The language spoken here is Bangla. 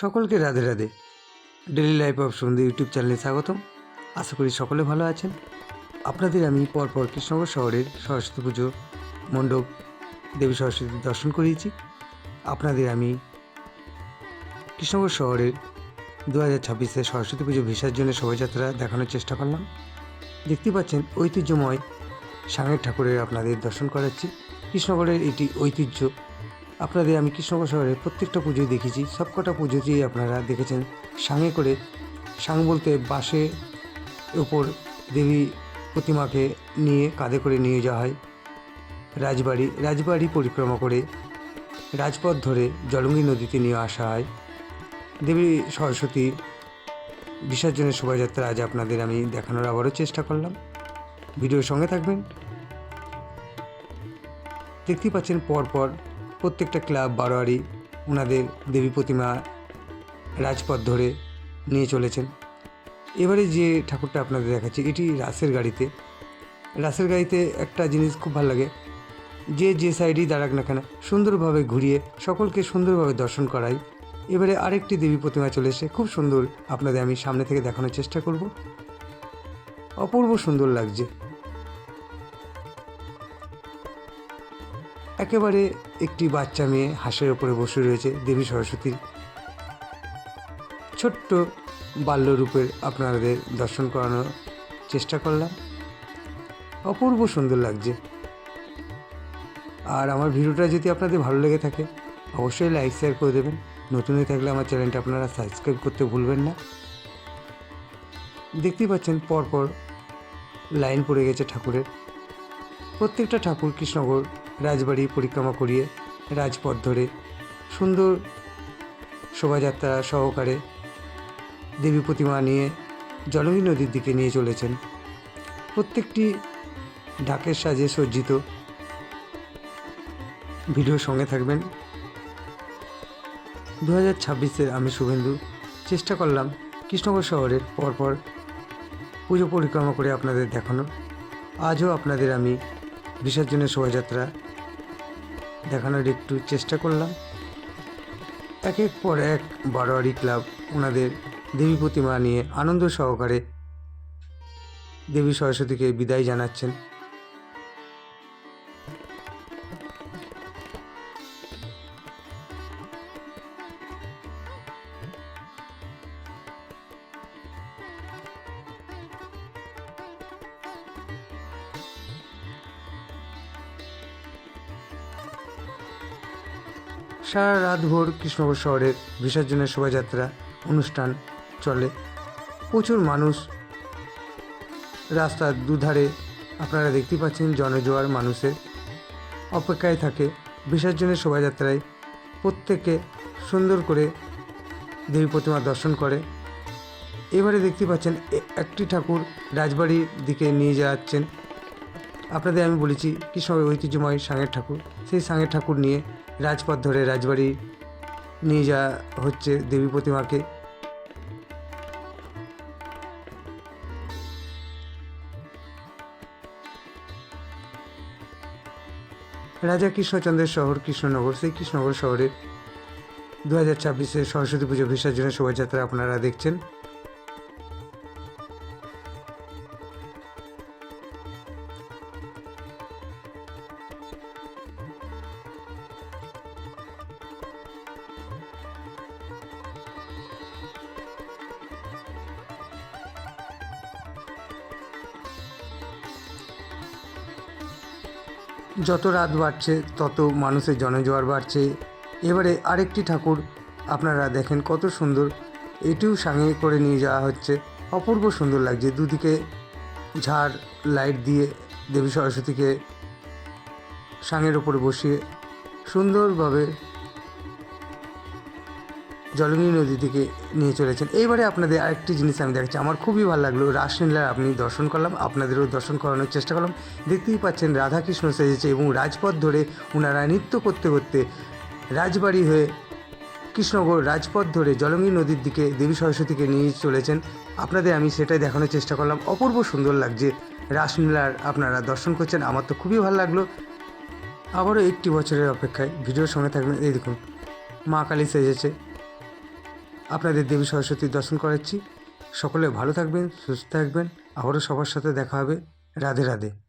সকলকে Radhe Radhe. Daily life of Sandhe YouTube চ্যানেলে স্বাগতম। আশা করি সকলে ভালো আছেন। আপনাদের আমি পরপর কৃষ্ণনগর শহরের সরস্বতী পুজো মণ্ডপ, দেবী সরস্বতী দর্শন করিয়েছি। আপনাদের আমি কৃষ্ণনগর শহরের দু হাজার ছাব্বিশে সরস্বতী পুজো বিসর্জনের শোভাযাত্রা দেখানোর চেষ্টা করলাম। দেখতে পাচ্ছেন ঐতিহ্যময় সাঙের ঠাকুরের আপনাদের দর্শন করাচ্ছি। কৃষ্ণনগরের এটি ঐতিহ্য আপনাদের আমি কৃষ্ণনগর শহরের প্রত্যেকটা পুজোয় দেখেছি। সবকটা পুজোতেই আপনারা দেখেছেন সাঙে করে সাং বলতে বাসে ওপর দেবী প্রতিমাকে নিয়ে কাঁধে করে নিয়ে যাওয়া হয় রাজবাড়ি। রাজবাড়ি পরিক্রমা করে রাজপথ ধরে জলঙ্গি নদীতে নিয়ে আসা হয়। দেবী সরস্বতী বিসর্জনের শোভাযাত্রা আজ আপনাদের আমি দেখানোর আবারও চেষ্টা করলাম। ভিডিওর সঙ্গে থাকবেন। দেখতেই পাচ্ছেন পরপর প্রত্যেকটা ক্লাব বারোয়ারি ওনাদের দেবী প্রতিমা রাজপথ ধরে নিয়ে চলেছেন। এবারে যে ঠাকুরটা আপনাদের দেখাচ্ছি, এটি রাসের গাড়িতে। রাসের গাড়িতে একটা জিনিস খুব ভালো লাগে, যে যে সাইডেই দাঁড়াক না কেন, সুন্দরভাবে ঘুরিয়ে সকলকে সুন্দরভাবে দর্শন করাই। এবারে আরেকটি দেবী প্রতিমা চলে এসে খুব সুন্দর। আপনাদের আমি সামনে থেকে দেখানোর চেষ্টা করব। অপূর্ব সুন্দর লাগছে। একেবারে একটি বাচ্চা মেয়ে হাঁসের ওপরে বসে রয়েছে দেবী সরস্বতীর ছোট্ট বাল্যরূপের আপনাদের দর্শন করানোর চেষ্টা করলাম। অপূর্ব সুন্দর লাগছে। আর আমার ভিডিওটা যদি আপনাদের ভালো লেগে থাকে, অবশ্যই লাইক শেয়ার করে দেবেন। নতুন হয়ে থাকলে আমার চ্যানেলটা আপনারা সাবস্ক্রাইব করতে ভুলবেন না। দেখতেই পাচ্ছেন পরপর লাইন পড়ে গেছে ঠাকুরের। প্রত্যেকটা ঠাকুর কৃষ্ণনগর রাজবাড়ি পরিক্রমা করিয়ে রাজপথ ধরে সুন্দর শোভাযাত্রা সহকারে দেবী প্রতিমা নিয়ে জলঙ্গি নদীর দিকে নিয়ে চলেছেন। প্রত্যেকটি ঢাকের সাজে সজ্জিত। ভিডিও সঙ্গে থাকবেন। দু হাজার ছাব্বিশের আমি শুভেন্দু। চেষ্টা করলাম কৃষ্ণনগর শহরের পরপর পুজো পরিক্রমা করে আপনাদের দেখানোর আজও আপনাদের আমি বিসর্জনের শোভাযাত্রা দেখানোর একটু চেষ্টা করলাম। এক এক পর এক বারোয়ারি ক্লাব ওনাদের দেবী প্রতিমা নিয়ে আনন্দ সহকারে দেবী সরস্বতীকে বিদায় জানাচ্ছেন। সারা রাতভর কৃষ্ণনগর শহরের বিসর্জনের শোভাযাত্রা অনুষ্ঠান চলে। প্রচুর মানুষ রাস্তার দুধারে আপনারা দেখতে পাচ্ছেন জনজোয়ার মানুষের অপেক্ষায় থাকে। বিসর্জনের শোভাযাত্রায় প্রত্যেকে সুন্দর করে দেবী প্রতিমা দর্শন করে। এবারে দেখতে পাচ্ছেন একটি ঠাকুর রাজবাড়ির দিকে নিয়ে যাচ্ছেন। আপনাদের আমি বলেছি কৃষ্ণনগরের ঐতিহ্যময় সাঙের ঠাকুর। সেই সাঙের ঠাকুর নিয়ে রাজপথ ধরে রাজবাড়ি নিয়ে যাওয়া হচ্ছে দেবী প্রতিমাকে। রাজা কৃষ্ণচন্দ্রের শহর কৃষ্ণনগর। সেই কৃষ্ণনগর শহরে দু হাজার ছাব্বিশে সরস্বতী পুজো বিসর্জনের শোভাযাত্রা আপনারা দেখছেন। যত রাত বাড়ছে, তত মানুষের জনজোয়ার বাড়ছে। এবারে আরেকটি ঠাকুর আপনারা দেখেন কত সুন্দর। এটিও সাঙে করে নিয়ে যাওয়া হচ্ছে। অপূর্ব সুন্দর লাগছে। দুদিকে ঝাড়, লাইট দিয়ে দেবী সরস্বতীকে সাঙের ওপরে বসিয়ে সুন্দরভাবে জলঙ্গি নদী থেকে নিয়ে চলেছেন। এইবারে আপনাদের আরেকটি জিনিস আমি দেখাচ্ছি। আমার খুবই ভালো লাগল রাসলীলার আপনি দর্শন করলাম, আপনাদেরও দর্শন করানোর চেষ্টা করলাম। দেখতেই পাচ্ছেন রাধাকৃষ্ণ সেজেছে এবং রাজপথ ধরে ওনারা নৃত্য করতে করতে রাজবাড়ি হয়ে কৃষ্ণগড় রাজপথ ধরে জলঙ্গি নদীর দিকে দেবী সরস্বতীকে নিয়ে চলেছেন। আপনাদের আমি সেটাই দেখানোর চেষ্টা করলাম। অপূর্ব সুন্দর লাগছে রাসলীলার আপনারা দর্শন করছেন, আমার তো খুবই ভালো লাগল। আবারও একটি বছরের অপেক্ষায় ভিডিওর সঙ্গে থাকবেন। এই দেখুন, মা কালী সেজেছে। আপনাদের দেবী সরস্বতীর দর্শন করাচ্ছি। সকলে ভালো থাকবেন, সুস্থ থাকবেন। আবারও সবার সাথে দেখা হবে। রাধে রাধে।